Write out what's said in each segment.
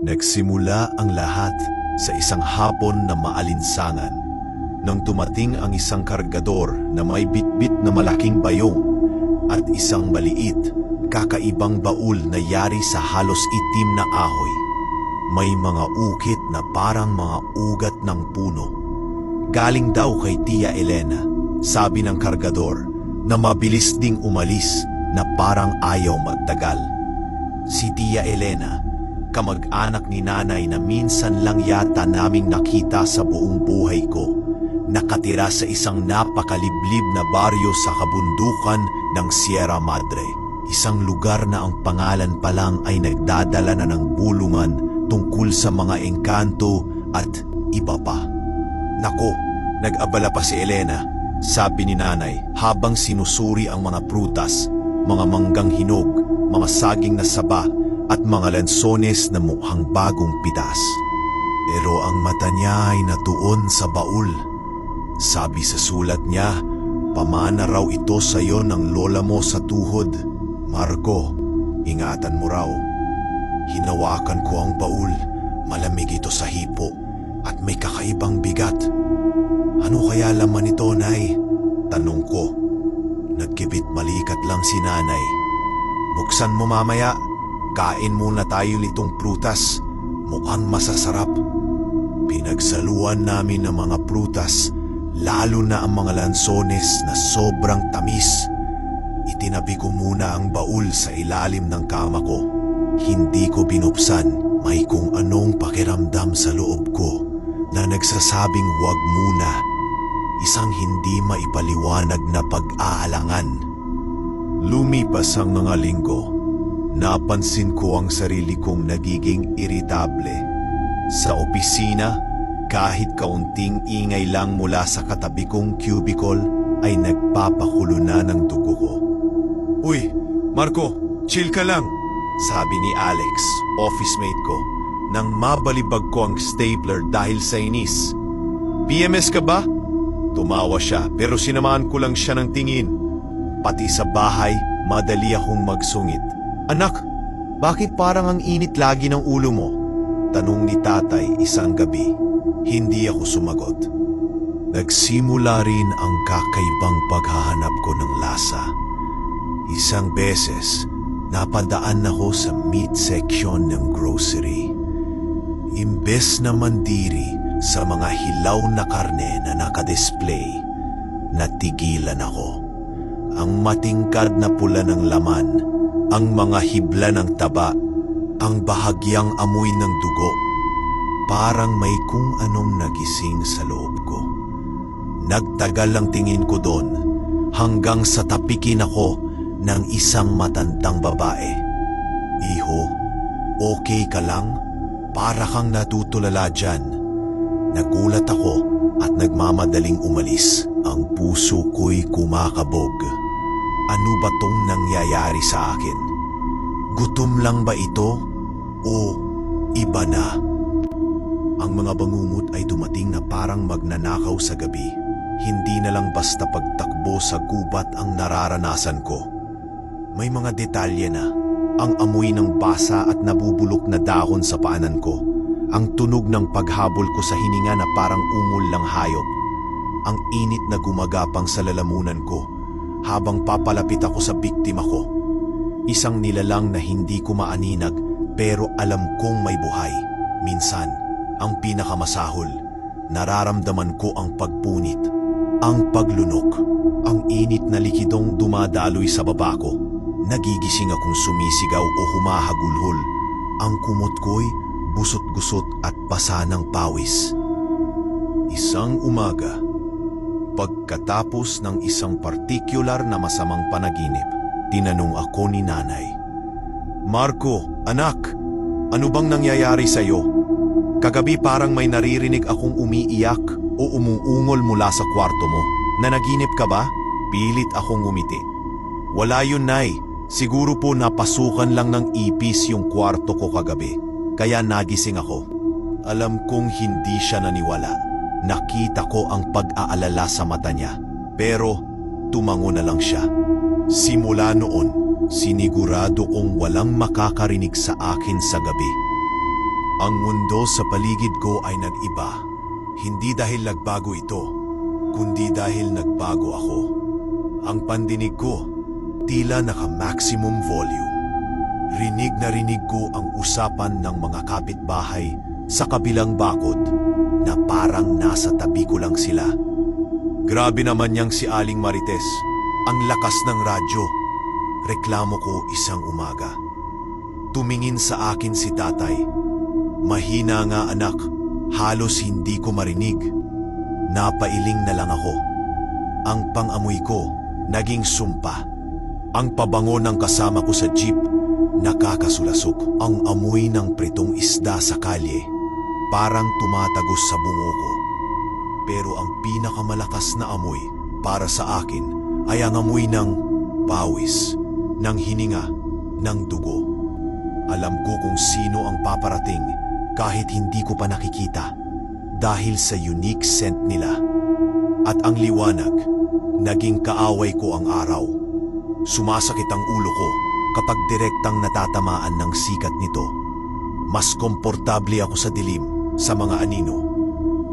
Nagsimula ang lahat sa isang hapon na maalinsangan nang dumating ang isang kargador na may bitbit na malaking bayong at isang maliit, kakaibang baul na yari sa halos itim na ahoy. May mga ukit na parang mga ugat ng puno. Galing daw kay Tia Elena, sabi ng kargador, na mabilis ding umalis na parang ayaw magtagal. Si Tia Elena, kamag-anak ni nanay na minsan lang yata naming nakita sa buong buhay ko, nakatira sa isang napakaliblib na baryo sa kabundukan ng Sierra Madre. Isang lugar na ang pangalan pa lang ay nagdadala na ng bulungan tungkol sa mga engkanto at iba pa. Nako, nag-abala pa si Elena, sabi ni nanay habang sinusuri ang mga prutas, mga manggang hinog, mga saging na saba at mga lansones na mukhang bagong pitas. Pero ang mata niya ay natuon sa baul. Sabi sa sulat niya, pamana raw ito sa iyo ng lola mo sa tuhod. Marco, ingatan mo raw. Hinawakan ko ang baul, malamig ito sa hipo at may kakaibang bigat. Ano kaya laman ito, Nay? Tanong ko. Nagkibit balikat lang si nanay. Buksan mo mamaya. Kain muna tayo nitong prutas. Mukhang masasarap. Pinagsaluan namin ng mga prutas, lalo na ang mga lansones na sobrang tamis. Itinabi ko muna ang baul sa ilalim ng kama ko. Hindi ko binuksan, may kung anong pakiramdam sa loob ko na nagsasabing wag muna. Isang hindi maipaliwanag na pag-aalangan. Lumipas ang mga linggo. Napansin ko ang sarili kong nagiging iritable. Sa opisina, kahit kaunting ingay lang mula sa katabi kong cubicle ay nagpapakulo na ng dugo ko. Uy, Marco, chill ka lang, sabi ni Alex, office mate ko, nang mabalibag ko ang stapler dahil sa inis. PMS ka ba? Tumawa siya pero sinamaan ko lang siya ng tingin. Pati sa bahay, madali akong magsungit. Anak, bakit parang ang init lagi ng ulo mo? Tanong ni tatay isang gabi. Hindi ako sumagot. Nagsimula rin ang kakaibang paghahanap ko ng lasa. Isang beses, napadaan ako sa meat section ng grocery. Imbes na mandiri sa mga hilaw na karne na nakadisplay, natigilan ako. Ang matingkad na pula ng laman, ang mga hibla ng taba, ang bahagyang amoy ng dugo, parang may kung anong nagising sa loob ko. Nagtagal ang tingin ko doon hanggang sa tapikin ako ng isang matandang babae. Iho, okay ka lang? Para kang natutulala dyan. Nagulat ako at nagmamadaling umalis. Ang puso ko'y kumakabog. Ano ba tong nangyayari sa akin? Gutom lang ba ito? O iba na? Ang mga bangungot ay dumating na parang magnanakaw sa gabi. Hindi na lang basta pagtakbo sa gubat ang nararanasan ko. May mga detalye na. Ang amoy ng basa at nabubulok na dahon sa paanan ko. Ang tunog ng paghabol ko sa hininga na parang ungol ng hayop. Ang init na gumagapang sa lalamunan ko habang papalapit ako sa biktima ko. Isang nilalang na hindi ko maaninag pero alam kong may buhay. Minsan, ang pinakamasahol, nararamdaman ko ang pagpunit, ang paglunok, ang init na likidong dumadaloy sa baba ko. Nagigising akong sumisigaw o humahagulhol. Ang kumot ko'y busot-gusot at basa ng pawis. Isang umaga, pagkatapos ng isang partikular na masamang panaginip, tinanong ako ni nanay. Marco, anak, ano bang nangyayari sa iyo? Kagabi parang may naririnig akong umiiyak o umuungol mula sa kwarto mo. Nanaginip ka ba? Pilit akong umiti. Wala yun, Nay. Siguro po napasukan lang ng ipis yung kwarto ko kagabi. Kaya nagising ako. Alam kong hindi siya naniwala. Nakita ko ang pag-aalala sa mata niya. Pero tumango na lang siya. Simula noon, sinigurado kong walang makakarinig sa akin sa gabi. Ang mundo sa paligid ko ay nag-iba. Hindi dahil nagbago ito, kundi dahil nagbago ako. Ang pandinig ko, tila naka-maximum volume. Rinig na rinig ko ang usapan ng mga kapitbahay sa kabilang bakod na parang nasa tabi ko lang sila. Grabe naman niyang si Aling Marites. Ang lakas ng radyo. Reklamo ko isang umaga. Tumingin sa akin si tatay. Mahina nga anak, halos hindi ko marinig. Napailing na lang ako. Ang pangamoy ko, naging sumpa. Ang pabango ng kasama ko sa jeep, nakakasulasok. Ang amoy ng pritong isda sa kalye, parang tumatagos sa bungo ko. Pero ang pinakamalakas na amoy para sa akin ay ang amoy ng pawis, ng hininga, ng dugo. Alam ko kung sino ang paparating kahit hindi ko pa nakikita dahil sa unique scent nila. At ang liwanag, naging kaaway ko ang araw. Sumasakit ang ulo ko kapag direktang natatamaan ng sikat nito. Mas komportable ako sa dilim, sa mga anino.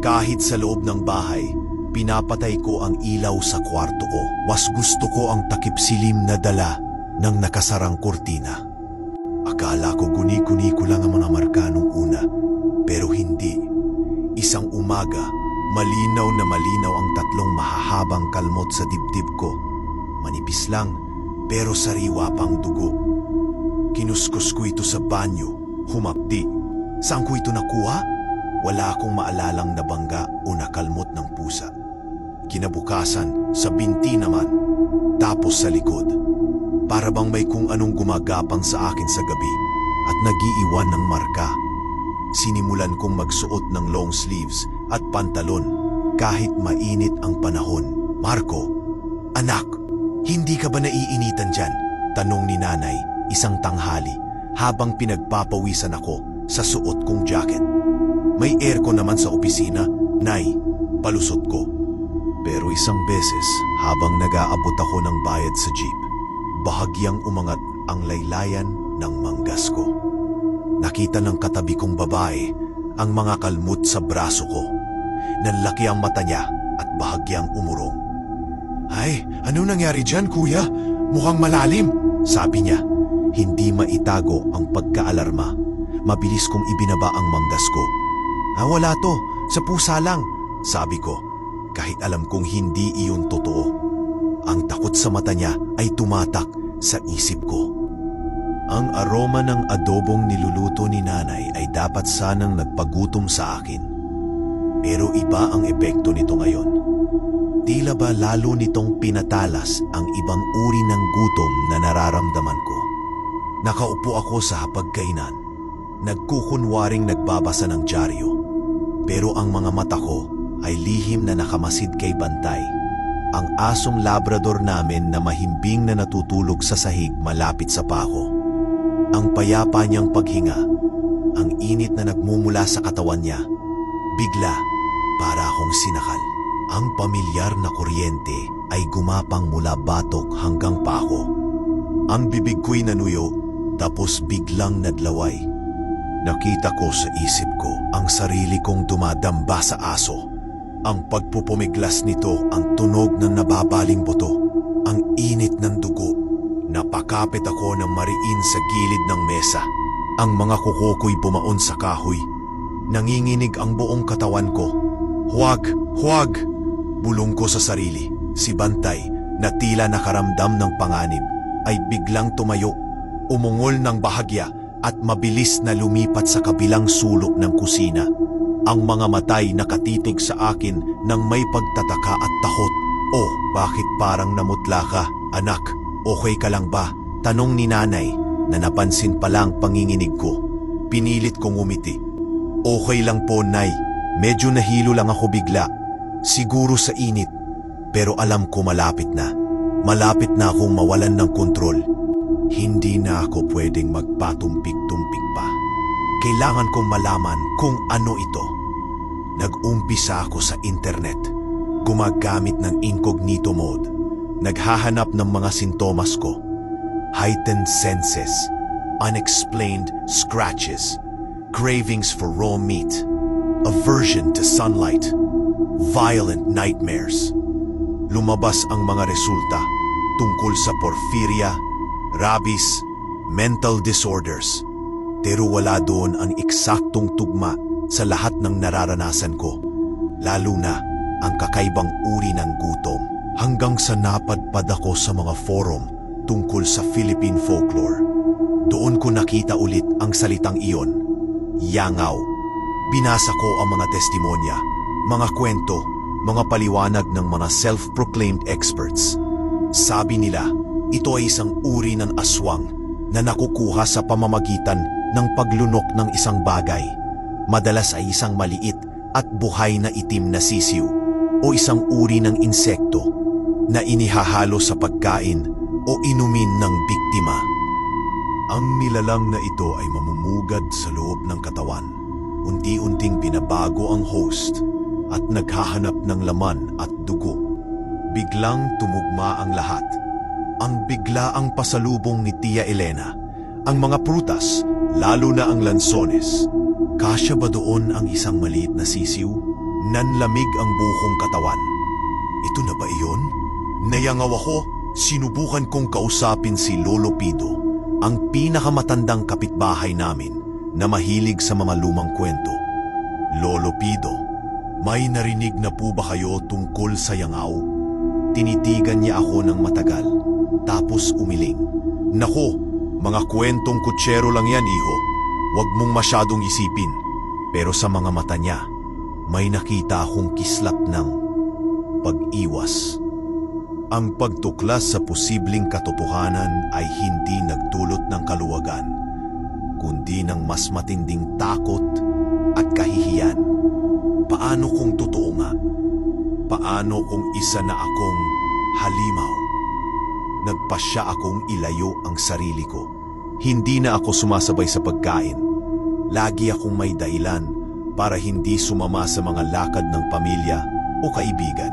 Kahit sa loob ng bahay, pinapatay ko ang ilaw sa kwarto ko. Was gusto ko ang takip silim na dala ng nakasarang kurtina. Akala ko guni-guni ko lang ang mga marka nung una, pero hindi. Isang umaga, malinaw na malinaw ang tatlong mahahabang kalmot sa dibdib ko. Manipis lang, pero sariwa pang dugo. Kinuskus ko ito sa banyo, humapdi. Saan ko ito nakuha? Wala akong maalalang nabangga o nakalmot ng pusa. Kinabukasan, sa binti naman, tapos sa likod. Para bang may kung anong gumagapang sa akin sa gabi at nagiiwan ng marka. Sinimulan kong magsuot ng long sleeves at pantalon kahit mainit ang panahon. Marco, anak, hindi ka ba naiinitan dyan? Tanong ni nanay, isang tanghali, habang pinagpapawisan ako sa suot kong jacket. May aircon naman sa opisina, nay, palusot ko. Pero isang beses, habang nag-aabot ako ng bayad sa jeep, bahagyang umangat ang laylayan ng manggas ko. Nakita ng katabi kong babae ang mga kalmot sa braso ko. Nanlaki ang mata niya at bahagyang umurong. Ay, ano nangyari dyan, kuya? Mukhang malalim, sabi niya. Hindi maitago ang pagkaalarma. Mabilis kong ibinaba ang manggas ko. Ah, wala to. Sa pusa lang, sabi ko. Kahit alam kong hindi iyon totoo. Ang takot sa mata niya ay tumatak sa isip ko. Ang aroma ng adobong niluluto ni nanay ay dapat sanang nagpagutom sa akin. Pero iba ang epekto nito ngayon. Tila ba lalo nitong pinatalas ang ibang uri ng gutom na nararamdaman ko. Nakaupo ako sa hapagkainan. Nagkukunwaring nagbabasa ng dyaryo. Pero ang mga mata ko ay lihim na nakamasid kay Bantay. Ang asong labrador namin na mahimbing na natutulog sa sahig malapit sa pako. Ang payapa niyang paghinga, ang init na nagmumula sa katawan niya, bigla para akong sinakal. Ang pamilyar na kuryente ay gumapang mula batok hanggang pako. Ang bibig ko'y nanuyo, tapos biglang nadlaway. Nakita ko sa isip ko ang sarili kong dumadamba sa aso. Ang pagpupumiglas nito ang tunog ng nababaling buto, ang init ng dugo. Napakapit ako ng mariin sa gilid ng mesa. Ang mga kuko ko'y bumaon sa kahoy. Nanginginig ang buong katawan ko. Huwag, huwag! Bulong ko sa sarili. Si Bantay, na tila nakaramdam ng panganib, ay biglang tumayo, umungol ng bahagya at mabilis na lumipat sa kabilang sulok ng kusina. Ang mga matay nakatitig sa akin ng may pagtataka at takot. Oh, bakit parang namutla ka, anak? Okay ka lang ba? Tanong ni nanay na napansin pa lang panginginig ko. Pinilit kong umiti. Okay lang po, nay. Medyo nahilo lang ako bigla. Siguro sa init. Pero alam ko malapit na. Malapit na akong mawalan ng kontrol. Hindi na ako pwedeng magpatumpik-tumpik pa. Kailangan kong malaman kung ano ito. Nag-umpisa ako sa internet. Gumagamit ng incognito mode. Naghahanap ng mga sintomas ko. Heightened senses. Unexplained scratches. cravings for raw meat, aversion to sunlight, violent nightmares. Lumabas ang mga resulta tungkol sa porphyria, rabies, mental disorders. Pero wala doon ang eksaktong tugma sa lahat ng nararanasan ko. Lalo na ang kakaibang uri ng gutom hanggang sa napadpad ako sa mga forum tungkol sa Philippine folklore. Doon ko nakita ulit ang salitang iyon, yangaw. Binasa ko ang mga testimonya, mga kwento, mga paliwanag ng mga self-proclaimed experts. Sabi nila, ito ay isang uri ng aswang na nakukuha sa pamamagitan ng paglunok ng isang bagay. Madalas ay isang maliit at buhay na itim na sisiw o isang uri ng insekto na inihahalo sa pagkain o inumin ng biktima. Ang nilalang na ito ay mamumugad sa loob ng katawan. Unti-unting binabago ang host at naghahanap ng laman at dugo. Biglang tumugma ang lahat. Ang bigla ang pasalubong ni Tia Elena. Ang mga prutas, lalo na ang lansones. Kasya ba doon ang isang maliit na sisiw? Nanlamig ang buhong katawan. Ito na ba iyon? Nayangaw ako, sinubukan kong kausapin si Lolo Pido, ang pinakamatandang kapitbahay namin na mahilig sa mga lumang kwento. Lolo Pido, may narinig na po ba kayo tungkol sa yangaw? Tinitigan niya ako ng matagal, tapos umiling. Nako, mga kwentong kutsero lang yan, iho. Huwag mong masyadong isipin. Pero sa mga mata niya, may nakita akong kislap ng pag-iwas. Ang pagtuklas sa posibleng katotohanan ay hindi nagdulot ng kaluwagan, kundi ng mas matinding takot at kahihiyan. Paano kung totoo nga? Paano kung isa na akong halimaw? Nagpasya akong ilayo ang sarili ko. Hindi na ako sumasabay sa pagkain. Lagi akong may dahilan para hindi sumama sa mga lakad ng pamilya o kaibigan.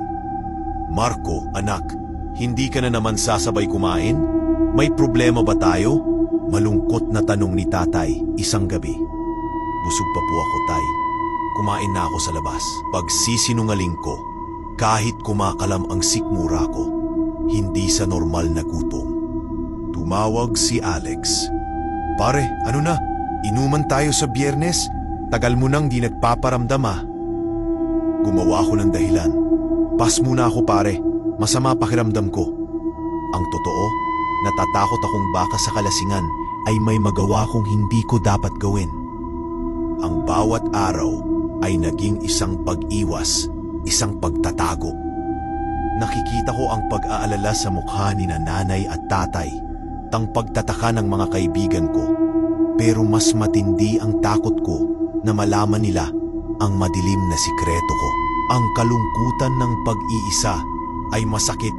Marco, anak, hindi ka na naman sasabay kumain? May problema ba tayo? Malungkot na tanong ni tatay isang gabi. Busog pa po ako, tay. Kumain na ako sa labas. Pagsisinungaling ko, kahit kumakalam ang sikmura ko, hindi sa normal na gutom. Tumawag si Alex. Pare, ano na? Inuman tayo sa biyernes? Tagal mo nang di nagpaparamdam ah. Gumawa ako ng dahilan. Pas muna ako pare, masama pakiramdam ko. Ang totoo, natatakot akong baka sa kalasingan ay may magawa kong hindi ko dapat gawin. Ang bawat araw ay naging isang pag-iwas, isang pagtatago. Nakikita ko ang pag-aalala sa mukha ni na nanay at tatay, tang pagtataka ng mga kaibigan ko. Pero mas matindi ang takot ko na malaman nila ang madilim na sikreto ko. Ang kalungkutan ng pag-iisa ay masakit,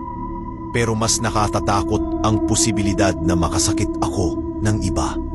pero mas nakatatakot ang posibilidad na makasakit ako ng iba.